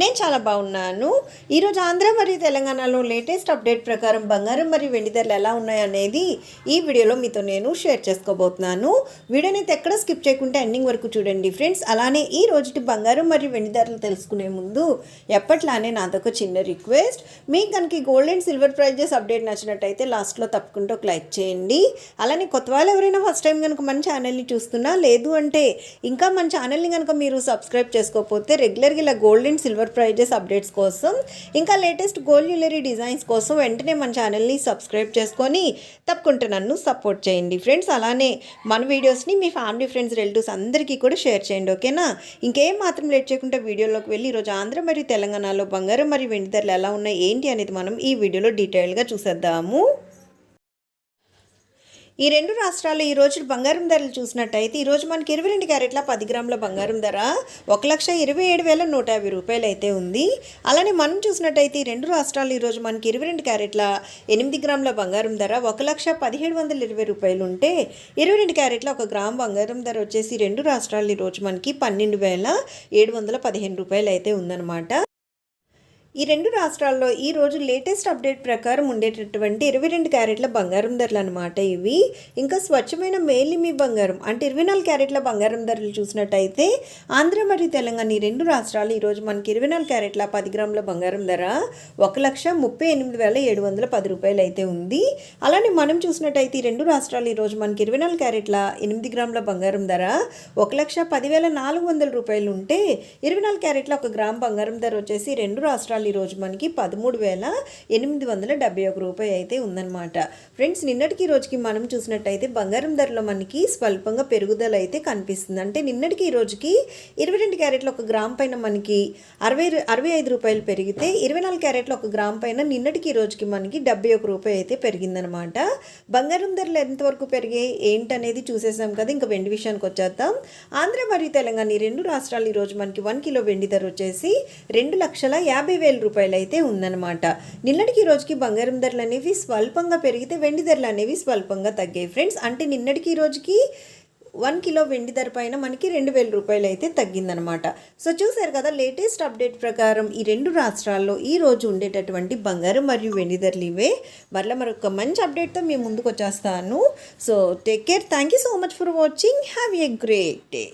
నేను చాలా బాగున్నాను. ఈరోజు ఆంధ్ర మరియు తెలంగాణలో లేటెస్ట్ అప్డేట్ ప్రకారం బంగారం మరియు వెండి ధరలు ఎలా ఉన్నాయనేది ఈ వీడియోలో మీతో నేను షేర్ చేసుకోబోతున్నాను. వీడియోని అయితే ఎక్కడ స్కిప్ చేయకుండా ఎండింగ్ వరకు చూడండి ఫ్రెండ్స్. అలానే ఈ రోజుటి బంగారం మరియు వెండి ధరలు తెలుసుకునే ముందు ఎప్పట్లానే నాదొక చిన్న రిక్వెస్ట్. మీకు కనుక gold and silver prices update నచ్చినట్టయితే లాస్ట్లో తప్పకుండా ఒక లైక్ చేయండి. అలానే కొత్త వాళ్ళు ఎవరైనా ఫస్ట్ టైం కనుక మన ఛానల్ని చూస్తున్నా లేదు అంటే ఇంకా మన ఛానల్ని కనుక మీరు సబ్స్క్రైబ్ చేసుకోకపోతే రెగ్యులర్గా ఇలా gold and silver prices updates కోసం. ఇంకా లేటెస్ట్ గోల్డ్ జ్యువెలరీ డిజైన్స్ కోసం వెంటనే మన ఛానల్ని సబ్స్క్రైబ్ చేసుకొని తప్పకుండా నన్ను సపోర్ట్ చేయండి. ఫ్రెండ్స్ అలానే మన వీడియోస్ని మీ ఫ్యామిలీ ఫ్రెండ్స్ రిలేటివ్స్ అందరికీ కూడా షేర్ చేయండి ఓకేనా? ఇంకేం మాత్రం లేట్ చేయకుండా వీడియోలోకి వెళ్ళి ఈరోజు ఆంధ్ర మరియు తెలంగాణలో బంగారం మరియు వెండి ధరలు ఎలా ఉన్నాయి ఏంటి అనేది మనం ఈ వీడియోలో డీటెయిల్గా చూసేద్దాము. ఈ రెండు రాష్ట్రాల్లో ఈ రోజు బంగారం ధరలు చూసినట్టయితే ఈ రోజు మనకి ఇరవై రెండు క్యారెట్ల పది గ్రాముల బంగారం ధర ఒక లక్ష ఇరవై ఏడు వేల నూట యాభై రూపాయలు అయితే ఉంది. అలానే మనం చూసినట్టయితే ఈ రెండు రాష్ట్రాలు ఈరోజు మనకి ఇరవై రెండు క్యారెట్ల ఎనిమిది గ్రాముల బంగారం ధర ఒక లక్ష పదిహేడు వందల ఇరవై రూపాయలు ఉంటే ఇరవై రెండు క్యారెట్ల ఒక గ్రామ్ బంగారం ధర వచ్చేసి రెండు రాష్ట్రాలు ఈరోజు మనకి పన్నెండు వేల ఏడు వందల పదిహేను రూపాయలు అయితే ఉందన్నమాట. ఈ రెండు రాష్ట్రాల్లో ఈ రోజు లేటెస్ట్ అప్డేట్ ప్రకారం ఉండేటటువంటి ఇరవై రెండు క్యారెట్ల బంగారం ధరలు అనమాట ఇవి. ఇంకా స్వచ్ఛమైన మేలిమి బంగారం అంటే ఇరవై నాలుగు క్యారెట్ల బంగారం ధరలు చూసినట్టయితే ఆంధ్ర మరియు తెలంగాణ ఈ రెండు రాష్ట్రాలు ఈరోజు మనకి ఇరవై నాలుగు క్యారెట్ల పది గ్రాముల బంగారం ధర ఒక లక్ష ముప్పై ఎనిమిది వేల ఏడు వందల పది రూపాయలు అయితే ఉంది. అలానే మనం చూసినట్టయితే ఈ రెండు రాష్ట్రాలు ఈరోజు మనకి ఇరవై నాలుగు క్యారెట్ల ఎనిమిది గ్రాముల బంగారం ధర ఒక లక్ష పదివేల నాలుగు వందల రూపాయలు ఉంటే ఇరవై నాలుగు క్యారెట్ల ఒక గ్రామ్ బంగారం ధర వచ్చేసి రెండు రాష్ట్రాలు ఈరోజు మనకి పదమూడు వేల ఎనిమిది వందల డెబ్బై ఒక రూపాయి అయితే ఉందన్నమాట. ఫ్రెండ్స్ నిన్నటికి ఈ రోజుకి మనం చూసినట్టయితే బంగారం ధరలో మనకి స్వల్పంగా పెరుగుదల అయితే కనిపిస్తుంది. అంటే నిన్నటికి ఈ రోజుకి ఇరవై రెండు క్యారెట్ల ఒక గ్రామ్ పైన మనకి అరవై అరవై ఐదు రూపాయలు పెరిగితే ఇరవై నాలుగు క్యారెట్ల ఒక గ్రామ్ పైన నిన్నటికి ఈ రోజుకి మనకి డెబ్బై ఒక రూపాయి అయితే పెరిగిందనమాట బంగారం ధరలు ఎంతవరకు పెరిగాయి? ఏంటనేది చూసేసాం కదా. ఇంకా వెండి విషయానికి వచ్చేద్దాం. ఆంధ్ర మరియు తెలంగాణ ఈ రెండు రాష్ట్రాలు ఈరోజు మనకి వన్ కిలో వెండి ధర వచ్చేసి రెండు లక్షల యాభై వేల రూపాయలు అయితే ఉందన్నమాట. నిన్నటికి రోజుకి బంగారం ధరలు అనేవి స్వల్పంగా పెరిగితే వెండి ధరలు అనేవి స్వల్పంగా తగ్గాయి. ఫ్రెండ్స్ అంటే నిన్నటికి రోజుకి వన్ కిలో వెండి ధర పైన మనకి రెండు వేల రూపాయలు అయితే తగ్గిందనమాట సో చూసారు కదా లేటెస్ట్ అప్డేట్ ప్రకారం ఈ రెండు రాష్ట్రాల్లో ఈ రోజు ఉండేటటువంటి బంగారం మరియు వెండి ధరలు ఇవే. మరలా మరొక మంచి అప్డేట్తో మేము ముందుకు వచ్చేస్తాను. So take care thank you so much for watching have a great day